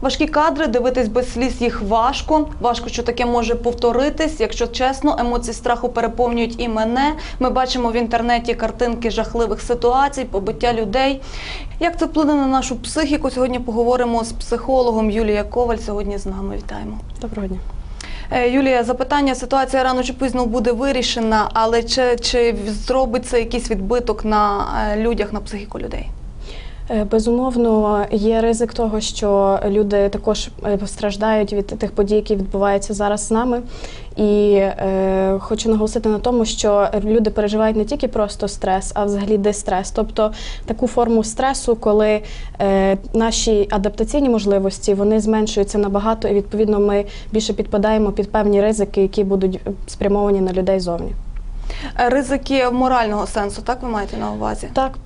Важкі кадри, дивитись без сліз їх важко. Важко, що таке може повторитись. Якщо чесно, емоції страху переповнюють і мене. Ми бачимо в інтернеті картинки жахливих ситуацій, побиття людей. Як це вплине на нашу психіку? Сьогодні поговоримо з психологом Юлія Коваль. Сьогодні з нами вітаємо. Доброго дня. Е, Юлія, запитання, ситуація рано чи пізно буде вирішена, але чи, чи зробить це якийсь відбиток на е, людях, на психіку людей? Е, Безумовно, є ризик того, що люди також е, постраждають від тих подій, які відбуваються зараз з нами. І е, хочу наголосити на тому, що люди переживають не тільки просто стрес, а взагалі дистрес, тобто таку форму стресу, коли е, наші адаптаційні можливості вони зменшуються набагато, і відповідно ми більше підпадаємо під певні ризики, які будуть спрямовані на людей зовні. Е, Ризики морального сенсу, так ви маєте на увазі? Так, Е,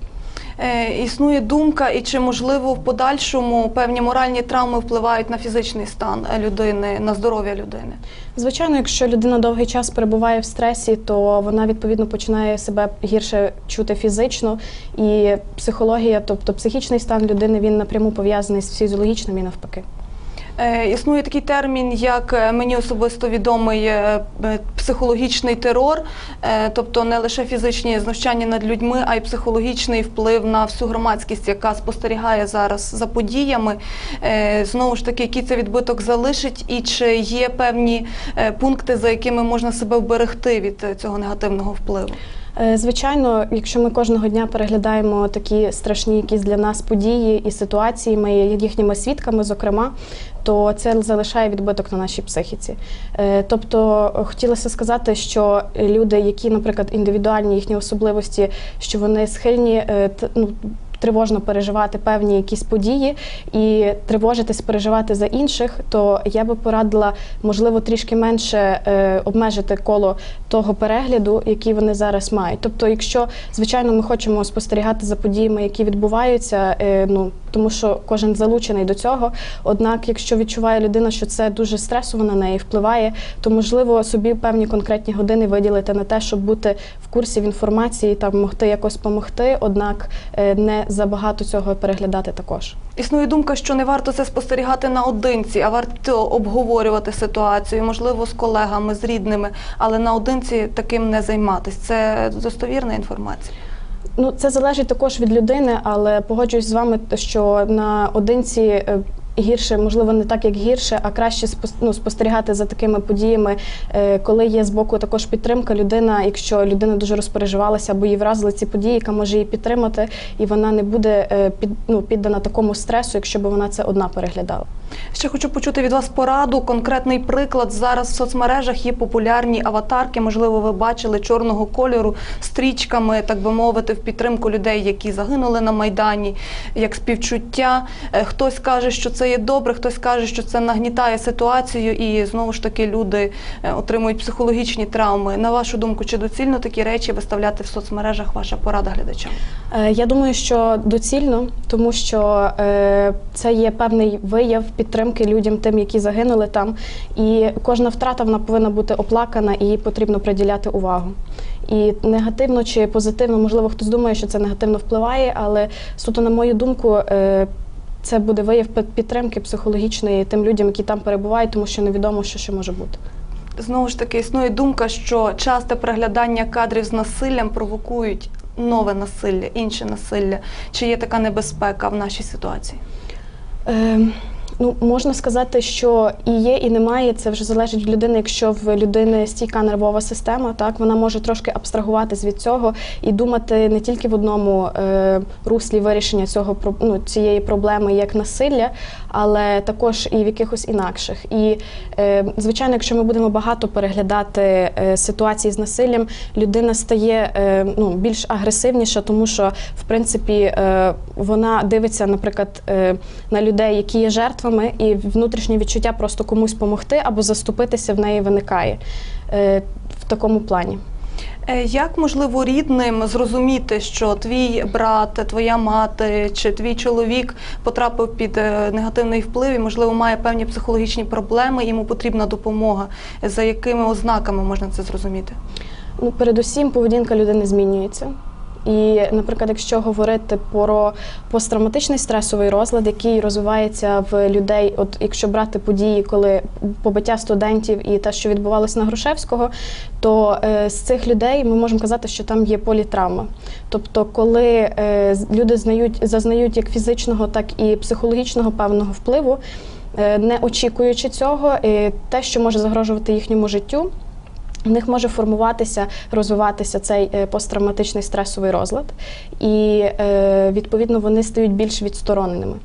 існує думка, і чи можливо в подальшому певні моральні травми впливають на фізичний стан е, людини, на здоров'я людини? Звичайно, якщо людина довгий час перебуває в стресі, то вона відповідно починає себе гірше чути фізично, і психологія, тобто психічний стан людини, він напряму пов'язаний з фізіологічним і навпаки. Е, Існує такий термін, як е, мені особисто відомий е, е, психологічний терор, е, тобто не лише фізичні знущання над людьми, а й психологічний вплив на всю громадськість, яка спостерігає зараз за подіями. Е, Знову ж таки, який це відбиток залишить, і чи є певні е, пункти, за якими можна себе вберегти від цього негативного впливу? Звичайно, якщо ми кожного дня переглядаємо такі страшні якісь для нас події і ситуації, ми є їхніми свідками, зокрема, то це залишає відбиток на нашій психіці. Тобто, хотілося сказати, що люди, які, наприклад, індивідуальні їхні особливості, що вони схильні е, ну, тривожно переживати певні якісь події і тривожитись, переживати за інших, то я би порадила, можливо, трішки менше е, обмежити коло того перегляду, який вони зараз мають. Тобто, якщо звичайно ми хочемо спостерігати за подіями, які відбуваються, е, ну тому що кожен залучений до цього. Однак, якщо відчуває людина, що це дуже стресово на неї впливає, то можливо собі певні конкретні години виділити на те, щоб бути в курсі в інформації та могти якось допомогти, однак е, не забагато цього переглядати також. Існує думка, що не варто це спостерігати наодинці, а варто обговорювати ситуацію, можливо, з колегами, з рідними, але наодинці таким не займатися. Це достовірна інформація. Ну, це залежить також від людини, але погоджуюсь з вами, що на одинці е, гірше, можливо, не так як гірше, а краще ну, спостерігати за такими подіями, е, коли є з боку також підтримка. Людина, якщо людина дуже розпереживалася або її вразили ці події, яка може її підтримати, і вона не буде е, під, ну, піддана такому стресу, якщо б вона це одна переглядала. Ще хочу почути від вас пораду. Конкретний приклад зараз в соцмережах є популярні аватарки. Можливо, ви бачили чорного кольору стрічками, так би мовити, в підтримку людей, які загинули на майдані, як співчуття. Е, Хтось каже, що це є добре, хтось каже, що це нагнітає ситуацію, і знову ж таки люди е, отримують психологічні травми. На вашу думку, чи доцільно такі речі виставляти в соцмережах? Ваша порада глядачам? Е, Я думаю, що доцільно, тому що е, це є певний вияв підтримки людям, тим, які загинули там. І кожна втрата вона повинна бути оплакана і потрібно приділяти увагу. І негативно чи позитивно, можливо, хтось думає, що це негативно впливає, але суто, на мою думку, це буде вияв підтримки психологічної тим людям, які там перебувають, тому що невідомо, що ще може бути. Знову ж таки, існує думка, що часте переглядання кадрів з насиллям провокують нове насилля, інше насилля. Чи є така небезпека в нашій ситуації? Е, ну, можна сказати, що і є, і немає. Це вже залежить від людини. Якщо в людини стійка нервова система, так вона може трошки абстрагуватись від цього і думати не тільки в одному е, руслі вирішення цього ну, цієї проблеми як насилля, але також і в якихось інакших. І е, звичайно, якщо ми будемо багато переглядати е, ситуації з насиллям, людина стає е, ну, більш агресивніша, тому що в принципі е, вона дивиться, наприклад, е, на людей, які є жертвами, і внутрішнє відчуття просто комусь допомогти або заступитися в неї виникає е, в такому плані. Е, Як можливо рідним зрозуміти, що твій брат, твоя мати чи твій чоловік потрапив під е, негативний вплив і, можливо, має певні психологічні проблеми, йому потрібна допомога? За якими ознаками можна це зрозуміти? Ну, передусім, поведінка людини змінюється. І, наприклад, якщо говорити про посттравматичний стресовий розлад, який розвивається в людей, от якщо брати події, коли побиття студентів і те, що відбувалося на Грушевського, то е, з цих людей ми можемо казати, що там є політравма. Тобто, коли е, люди знають, зазнають як фізичного, так і психологічного певного впливу, е, не очікуючи цього, е, те, що може загрожувати їхньому життю. В них може формуватися, розвиватися цей е, посттравматичний стресовий розлад, і е, відповідно вони стають більш відстороненими.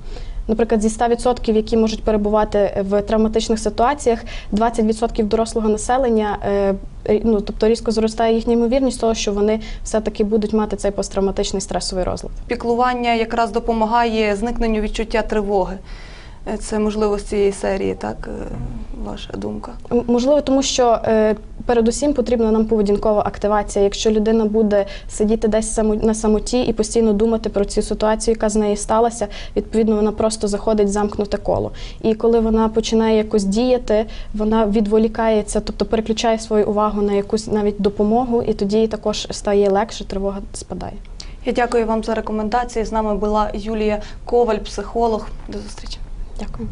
Наприклад, зі 100%, які можуть перебувати в травматичних ситуаціях, 20% дорослого населення, е, ну тобто різко зростає їхня ймовірність того, що вони все-таки будуть мати цей посттравматичний стресовий розлад. Піклування якраз допомагає зникненню відчуття тривоги. Е, Це можливо з цієї серії, так? е, Ваша думка? Можливо, тому що е, передусім потрібна нам поведінкова активація. Якщо людина буде сидіти десь на самоті і постійно думати про цю ситуацію, яка з нею сталася, відповідно вона просто заходить в замкнуте коло. І коли вона починає якось діяти, вона відволікається, тобто переключає свою увагу на якусь навіть допомогу, і тоді також стає легше, тривога спадає. Я дякую вам за рекомендації. З нами була Юлія Коваль, психолог. До зустрічі. Дякую.